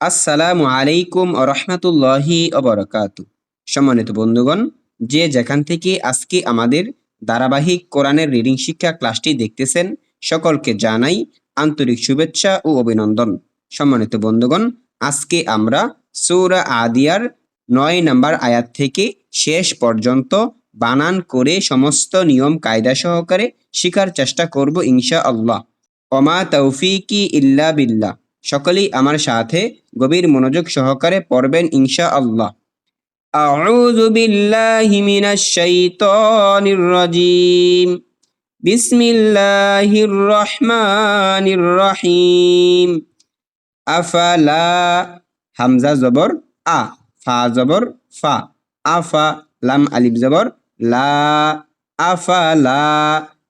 আসসালামু আলাইকুম রহমতুল্লাহি অবরকাতু সম্মানিত বন্ধুগণ, যে যেখান থেকে আজকে আমাদের ধারাবাহিক কোরআনের রিডিং শিক্ষা ক্লাসটি দেখতেছেন, সকলকে জানাই আন্তরিক শুভেচ্ছা ও অভিনন্দন। সম্মানিত বন্ধুগণ, আজকে আমরা সৌরা আদিয়ার নয় নম্বর আয়াত থেকে শেষ পর্যন্ত বানান করে সমস্ত নিয়ম কায়দা সহকারে শিখার চেষ্টা করব ইনশা আল্লাহ অমা তৌফিকি ইল্লা বিল্লাহ। সকলেই আমার সাথে গভীর মনোযোগ সহকারে পড়বেন ইনশা আল্লাহ أعوذ بالله من الشيطان الرجيم بسم الله الرحمن الرحيم أفلا হামজা জবর আ ফা জবর ফা আফা লাম আলিফ জবর লা আফালা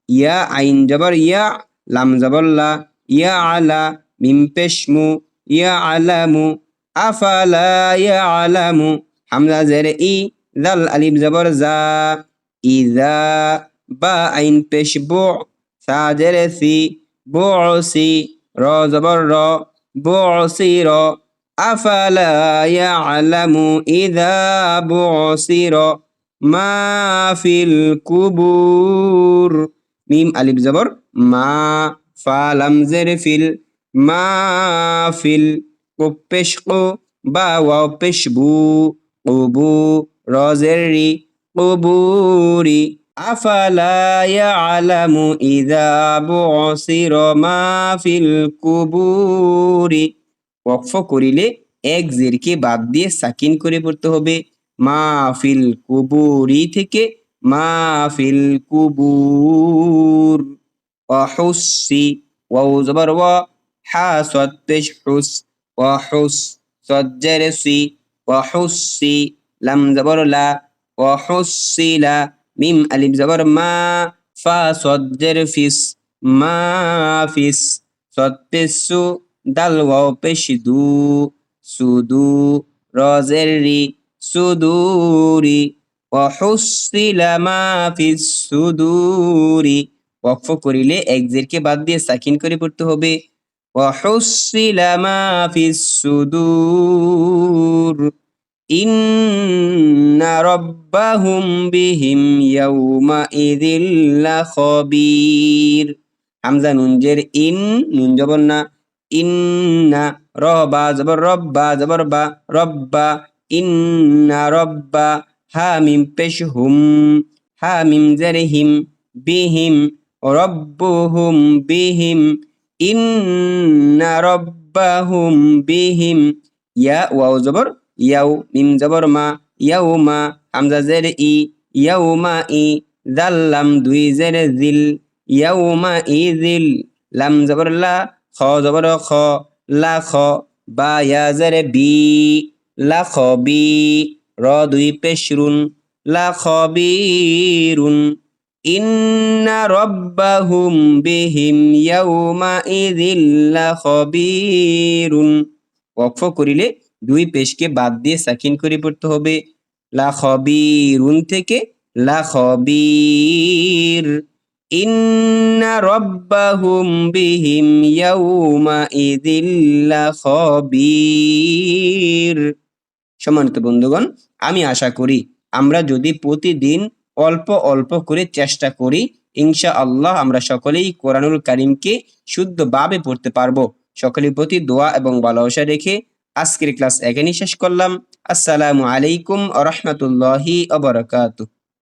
ইয়া আইন জবর ইয়া লাম জবর লা ইয়া আলা মিম পেশমু ইয়া আলামু আফালা ইয়া আলামু হামজা জের ই জাল আলিফ জবর জা ইজা বা আইন পেশ বু সা জের সি বু সি র জবর র বু সি র আফালা ইয়া আলামু ইদা বু সি র মা ফিল কুবুর মিম আলিফ জবর মা ফা লাম জের ফিল মা ফিল পেশ কো বা ওয়াও পেশ বু কুবু রজের রি কুবুরি আফালা ইয়ালামু ইযা বুসির মা ফিল কুবুরি। ওয়াকফ করিলে এক জেরকে বাদ দিয়ে সাকিন করে পড়তে হবে। মা ফিল কুবুরি থেকে মা ফিল কুবুর। অহুসি ওয়াও জবর ওয়া হা সদ পেশ হুস ওয়াহুস সজ্জের সি ওয়াহুসি লাম জবর লা মিম আলিফ জবর মা, ফা সজ্জের ফিস, মা ফিস সদ পেশু দাল ওয়াও পেশ দু সুদু রজের রি সুদুরি ওয়াহুসিলা মা ফিস সুদুরি ওয়াকফ করিলে এক জেরকে বাদ দিয়ে সাকিন করে পড়তে হবে। وحصل ما في الصدور إن ربهم بهم يومئذ لخبير হামজা নুন জের ইন নুন জবর না ইন্না রবা জবর রব্বা জবর বা রব্বা ইন্না রব্বা হা মিম পেশ হুম হা মিম জের হিম বিহিম রব্বুহুম বিহিম ইন্না বিহিম। ইয়া, ওয়াও জবর ইয়াও মিম জবর, মা ইয়াও মা, হামজা জের, ই ইয়াও মা, ই জাল লাম, দুই জের, জিল ইয়াও মা, ই, জিল, লাম জবর, লা, খ জবর, খ, লা, খ, বা, ইয়া, জের, বি, লা, খ, বি, র, দুই পেশরুন লা, খ বিরুন ইন্না রব্বাহুম বিহিম ইয়াউমা ইযিল্লা খবীরুন ওয়াকফ করিলে দুই পেশকে বাদ দিয়ে সাকিন করে পড়তে হবে। লা খবীরুন থেকে লা খবীর ইন্না রব্বাহুম বিহিম ইয়াউমা ইযিল্লা খবীর সম্মানিত বন্ধুগণ, আমি আশা করি আমরা যদি প্রতিদিন অল্প অল্প করে চেষ্টা করি ইনশা আল্লাহ আমরা সকলেই কোরআনুল কারিমকে শুদ্ধভাবে পড়তে পারব। সকলের প্রতি দোয়া এবং ভালোবাসা রেখে আজকের ক্লাস এখানেই শেষ করলাম। আসসালামু আলাইকুম আ রহমতুল্লাহি